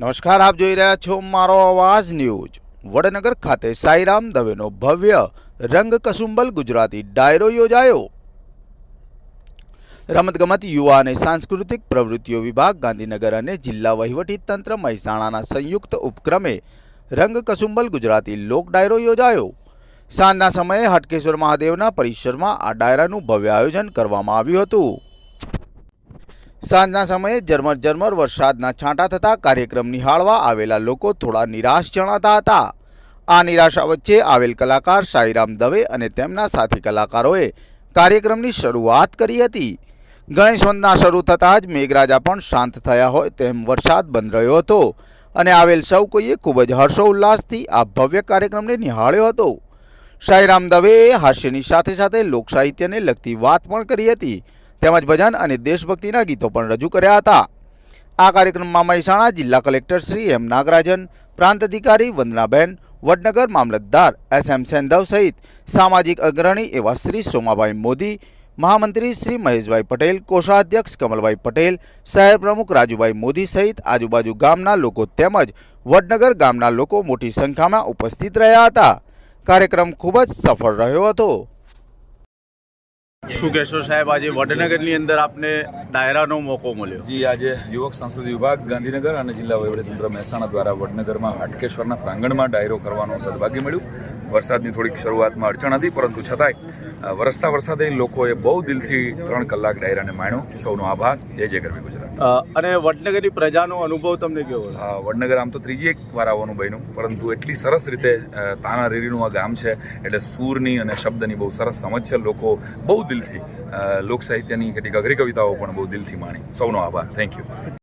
નમસ્કાર, આપ જોઈ રહ્યા છો મારો અવાજ ન્યૂઝ. વડનગર ખાતે સાઈરામ દવેનો ભવ્ય રંગ કસુંબલ ગુજરાતી ડાયરો યોજાયો. રમતગમત, યુવા અને સાંસ્કૃતિક પ્રવૃત્તિઓ વિભાગ, ગાંધીનગર અને જિલ્લા વહીવટી તંત્ર મહેસાણાના સંયુક્ત ઉપક્રમે રંગ કસુંબલ ગુજરાતી લોક ડાયરો યોજાયો. સાંજના સમયે હટકેશ્વર મહાદેવના પરિસરમાં આ ડાયરાનું ભવ્ય આયોજન કરવામાં આવ્યું હતું. સાંજના સમયે ઝરમર ઝરમર વરસાદના છાંટા થતા કાર્યક્રમ નિહાળવા આવેલા લોકો થોડા નિરાશ જણાતા હતા. આ નિરાશા વચ્ચે આવેલ કલાકાર સાઈરામ દવે અને તેમના સાથી કલાકારોએ કાર્યક્રમની શરૂઆત કરી હતી. ગણેશ વંદના શરૂ થતાં જ મેઘરાજા પણ શાંત થયા હોય તેમ વરસાદ બંધ રહ્યો હતો અને આવેલ સૌ કોઈએ ખૂબ જ હર્ષોલ્લાસથી આ ભવ્ય કાર્યક્રમને નિહાળ્યો હતો. સાઈરામ દવેએ હાસ્યની સાથે સાથે લોકસાહિત્યને લગતી વાત પણ કરી હતી. તેમજ ભજન અને દેશભક્તિના ગીતો પણ રજૂ કર્યા હતા. આ કાર્યક્રમમાં મહેસાણા જિલ્લા કલેક્ટર શ્રી એમ નાગરાજન, પ્રાંત અધિકારી વંદનાબેન, વડનગર મામલતદાર એસ એમ સેંધવ સહિત સામાજિક અગ્રણી એવા શ્રી સોમાભાઈ મોદી, મહામંત્રી શ્રી મહેશભાઈ પટેલ, કોષાધ્યક્ષ કમલભાઈ પટેલ, શહેર પ્રમુખ રાજુભાઈ મોદી સહિત આજુબાજુ ગામના લોકો તેમજ વડનગર ગામના લોકો મોટી સંખ્યામાં ઉપસ્થિત રહ્યા હતા. કાર્યક્રમ ખૂબ જ સફળ રહ્યો હતો. શું કહેશો સાહેબ આજે વડનગરની અંદર આપને ડાયરાનો મોકો મળ્યો? જી આજે યુવક સંસ્કૃતિ વિભાગ ગાંધીનગર અને જિલ્લા વહીવટીતંત્ર મહેસાણા દ્વારા વડનગરમાં હાટકેશ્વરના પ્રાંગણમાં ડાયરો કરવાનું સદભાગ્ય મળ્યું. વરસાદની થોડીક શરૂઆતમાં અડચણ હતી પરંતુ છતાંય વરસતા વરસાદે લોકોએ બહુ દિલથી ત્રણ કલાક ડાયરાને માણ્યો. સૌનો આભાર. જય જય ગરવી ગુજરાત. અને વડનગરની પ્રજાનો અનુભવ તમને કેવો હા વડનગર આમ તો ત્રીજી એક વાર આવવાનું બન્યું પરંતુ એટલી સરસ રીતે તાના રેરીનું આ ગામ છે એટલે સૂરની અને શબ્દની બહુ સરસ સમજ છે. લોકો બહુ દિલથી. લોક સાહિત્યની કેટલીક અઘરી કવિતાઓ પણ બહુ દિલથી માણી. સૌનો આભાર. Thank you